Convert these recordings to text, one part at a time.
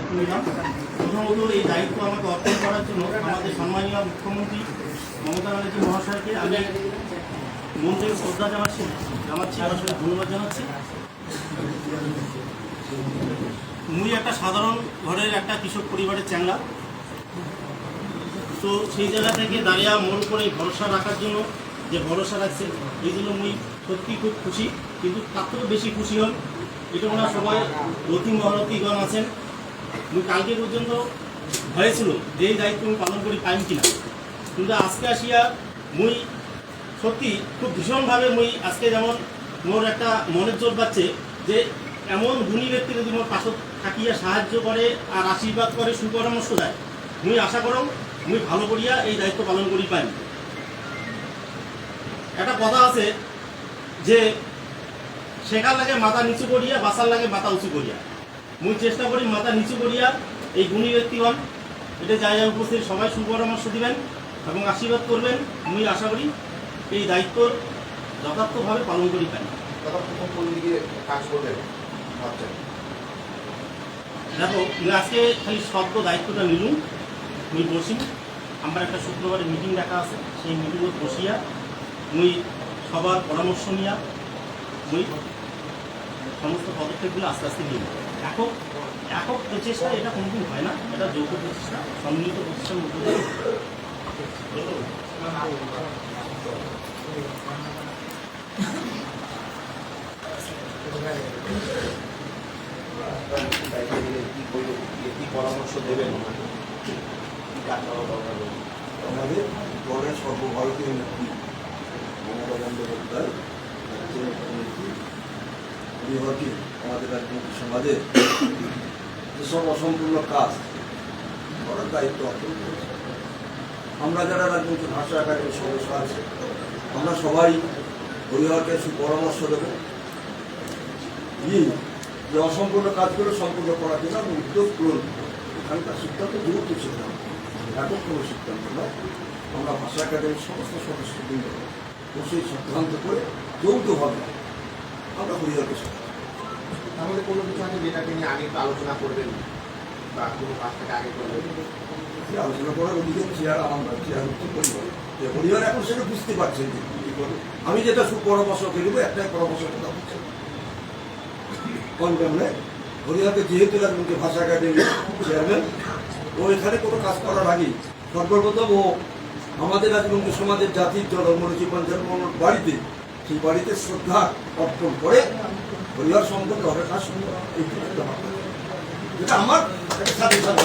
দায়িত্ব নিলাম প্রথমত এই দায়িত্ব আমাকে অর্পণ করার জন্য আমাদের সম্মানীয় মুখ্যমন্ত্রী মমতা ব্যানার্জি মহাশয়কে আমি মন থেকে শ্রদ্ধা জানাচ্ছি জানাচ্ছি আসলে ধন্যবাদ জানাচ্ছি। মুই একটা সাধারণ ঘরের একটা কৃষক পরিবারের চ্যাংলা তো সেই জায়গা থেকে দাঁড়িয়ে মন করে ভরসা রাখার জন্য যে ভরসা রাখছে, এই মুই সত্যি খুব খুশি। কিন্তু তার বেশি খুশি হন, এটা ওনার সবাই রতি মহারথীগণ আছেন। মুই কালকে পর্যন্ত হয়েছিল যে এই দায়িত্ব আমি পালন করি পাইম কিনা। কিন্তু আজকে আসিয়া মুই সত্যি খুব ভীষণভাবে মুই আজকে যেমন মোর একটা মনের জোর পাচ্ছে যে এমন গুণী ব্যক্তি যদি মোর পাশত থাকিয়া সাহায্য করে আর আশীর্বাদ করে, সুপরামর্শ দেয়, মুই আশা করম মুই ভালো করিয়া এই দায়িত্ব পালন করি পাই একটা কথা আছে যে শেখার লাগে মাথা নিচু করিয়া, বাসার লাগে মাথা উঁচু করিয়া। মুই চেষ্টা করি মাথা নিচু করিয়া এই গুণী ব্যক্তিগণ এটা জায়গায় উপস্থিত সবাই সুপরামর্শ দিবেন এবং আশীর্বাদ করবেন। মুই আশা করি এই দায়িত্ব যথার্থভাবে পালন করি পাই করবেন? দেখো আজকে খালি শব্দ দায়িত্বটা নিলুম মুই বসি। আমার একটা শুক্রবারে মিটিং ডাকা আছে সেই মিটিংয়ে বসিয়া মুই সবার পরামর্শ নিয়া মুই সমস্ত পদক্ষেপগুলো আস্তে আস্তে নিই একক একক প্রচেষ্টা এটা কোনোদিন হয় না, এটা যৌথ প্রচেষ্টা, সম্মিলিত প্রচেষ্টার মধ্যে দিয়ে পরামর্শ দেবেন? আমাদের দলের সর্বভারতীয় নেত্রী মমতা বন্দ্যোপাধ্যায় বিভাগী আমাদের রাজনৈতিক সমাজে যেসব অসম্পূর্ণ কাজ করার দায়িত্ব অর্জন করেছে। আমরা যারা রাজনৈতিক ভাষা একাডেমির সদস্য আছে, আমরা সবাই হরিহরকে সুপরামর্শ দেব। যে অসম্পূর্ণ কাজগুলো সম্পূর্ণ করার জন্য আমি উদ্যোগ গ্রহণ। এখানকার সিদ্ধান্ত গুরুত্ব সিদ্ধান্ত একক কোনো সিদ্ধান্ত নয় আমরা ভাষা একাডেমির সমস্ত সদস্যবৃন্দ বসে সিদ্ধান্ত করে যৌথভাবে আমরা করব। তাহলে কোনো কিছু আছে যেটাকে নিয়ে আগে আলোচনা করবেন? বা কোনো কাজটাকে আগে করবেন? আলোচনা করার অভিযোগ চেয়ার আমার চেয়ার হচ্ছে পরিবার। যে এখন সেটা বুঝতে পারছেন যে কি করবে আমি যেটা সুপরামর্শ দেবো একটাই পরামর্শ কথা হচ্ছে কনভেমনে হরিয়াতে যেহেতু রাজনীতি ভাষা একাডেমি চেয়ারম্যান ও এখানে কোনো কাজ করার আগে সর্বপ্রথম ও আমাদের রাজবঙ্গী সমাজের জাতির মনীষী পঞ্চায়েত বাড়িতে সেই বাড়িতে শ্রদ্ধা অর্পণ করে পরিবার সম্পর্কে একটা ভাবনা। যেটা আমার সাথে সাথে সাথে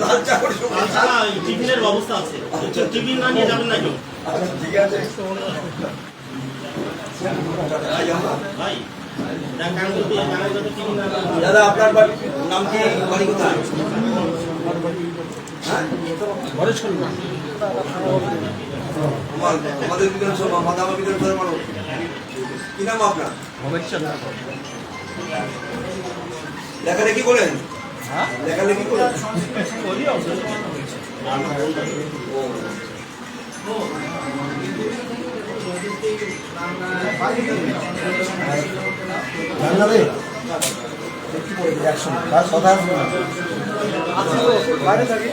লাল চা করে সবাই তাছাড়া এই টিফিনের ব্যবস্থা আছে। টিফিন না নিয়ে যাবেন না কেউ আচ্ছা ঠিক আছে ভাই দেখ, কারণ যদি- কারণ যদি টিফিন না দেন- দাদা আপনার বাড়ি নাম কি? বাড়ি কোথায়? হ্যাঁ? আমাদের বিধানসভা মাদামা বিধানসভার মানুষ। কি নাম আপনার? লেখালেখি করেন? লেখালেখি। বাংলাদেশ একশো কথা বাইরে থাকি